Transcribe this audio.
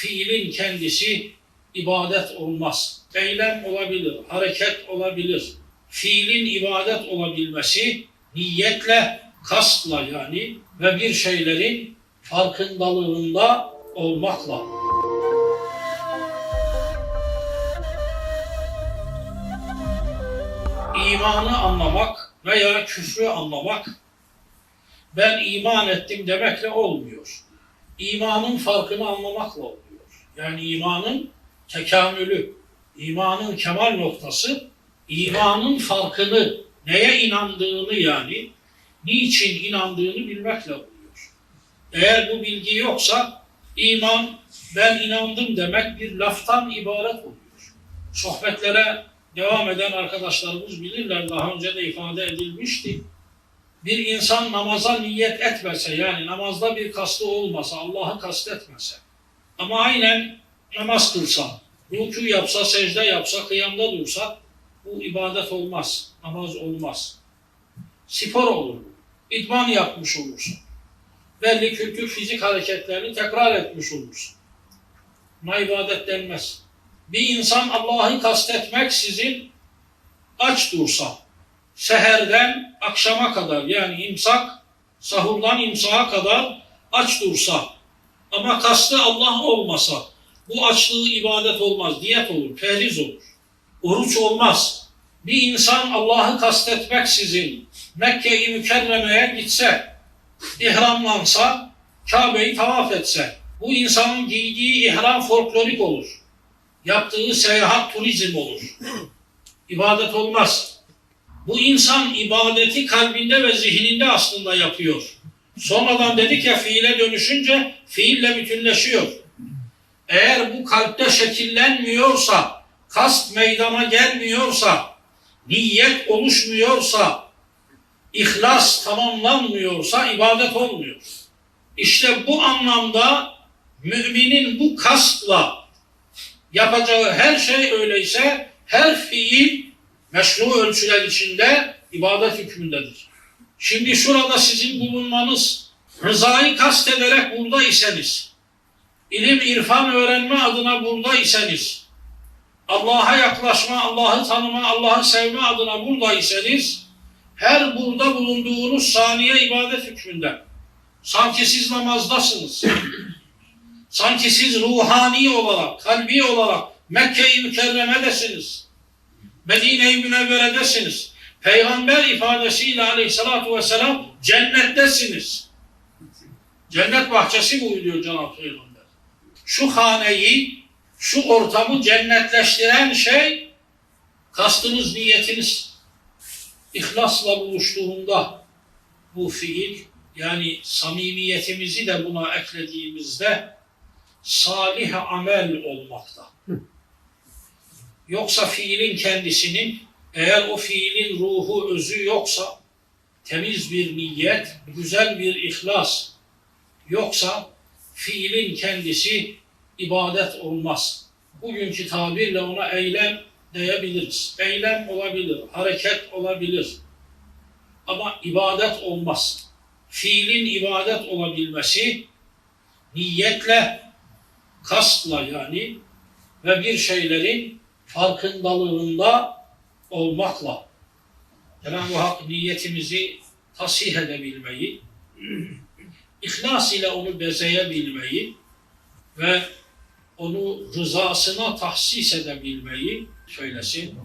fiilin kendisi ibadet olmaz. Eylem olabilir, hareket olabilir. Fiilin ibadet olabilmesi niyetle, kastla yani ve bir şeylerin farkındalığında olmakla. İmanı anlamak veya küfrü anlamak ben iman ettim demekle olmuyor. İmanın farkını anlamakla oluyor. Yani imanın tekamülü, imanın kemal noktası, imanın farkını, neye inandığını yani, niçin inandığını bilmekle oluyor. Eğer bu bilgi yoksa iman ben inandım demek bir laftan ibaret oluyor. Sohbetlere devam eden arkadaşlarımız bilirler daha önce de ifade edilmişti. Bir insan namaza niyet etmese yani namazda bir kastı olmasa, Allah'ı kastetmese ama aynen namaz kılsa, rükû yapsa, secde yapsa, kıyamda dursa bu ibadet olmaz, namaz olmaz. Spor olur bu. İdman yapmış olursun. Belli kültür fizik hareketlerini tekrar etmiş olursun. Buna ibadet denmez. Bir insan Allah'ı kastetmeksizin aç dursa, seherden akşama kadar yani imsak, sahurdan imsağa kadar aç dursa ama kastı Allah olmasa bu açlığı ibadet olmaz, diyet olur, perhiz olur. Oruç olmaz. Bir insan Allah'ı kastetmeksizin Mekke-i Mükerreme'ye gitse, ihramlansa, Kabe'yi tavaf etse, bu insanın giydiği ihram folklorik olur. Yaptığı seyahat turizm olur. İbadet olmaz. Bu insan ibadeti kalbinde ve zihninde aslında yapıyor. Sonradan dedik ya fiile dönüşünce fiille bütünleşiyor. Eğer bu kalpte şekillenmiyorsa, kast meydana gelmiyorsa, niyet oluşmuyorsa, ihlas tamamlanmıyorsa ibadet olmuyor. İşte bu anlamda müminin bu kastla yapacağı her şey öyleyse her fiil meşru ölçüler içinde ibadet hükmündedir. Şimdi şurada sizin bulunmanız rızayı kastederek burada iseniz, ilim irfan öğrenme adına burada iseniz, Allah'a yaklaşma, Allah'ı tanıma, Allah'ı sevme adına burada iseniz, her burada bulunduğunuz saniye ibadet hükmünde. Sanki siz namazdasınız. Sanki siz ruhani olarak, kalbi olarak Mekke-i Mükerreme'desiniz. Medine-i Münevvere'desiniz. Peygamber ifadesiyle aleyhissalatu vesselam cennettesiniz. Cennet bahçesi buyuruyor Cenab-ı Peygamber. Şu haneyi, şu ortamı cennetleştiren şey kastınız, niyetiniz. İhlasla buluştuğunda bu fiil yani samimiyetimizi de buna eklediğimizde salih amel olmakta. Yoksa fiilin kendisinin eğer o fiilin ruhu, özü yoksa temiz bir niyet, güzel bir ihlas yoksa fiilin kendisi ibadet olmaz. Bugünkü tabirle ona eylem diyebiliriz. Eylem olabilir, hareket olabilir. Ama ibadet olmaz. Fiilin ibadet olabilmesi niyetle, kastla yani ve bir şeylerin farkındalığında olmakla Cenab-ı Hak niyetimizi tasih edebilmeyi, ihlas ile onu bezeyebilmeyi ve onu rızasına tahsis edebilmeyi söylesin.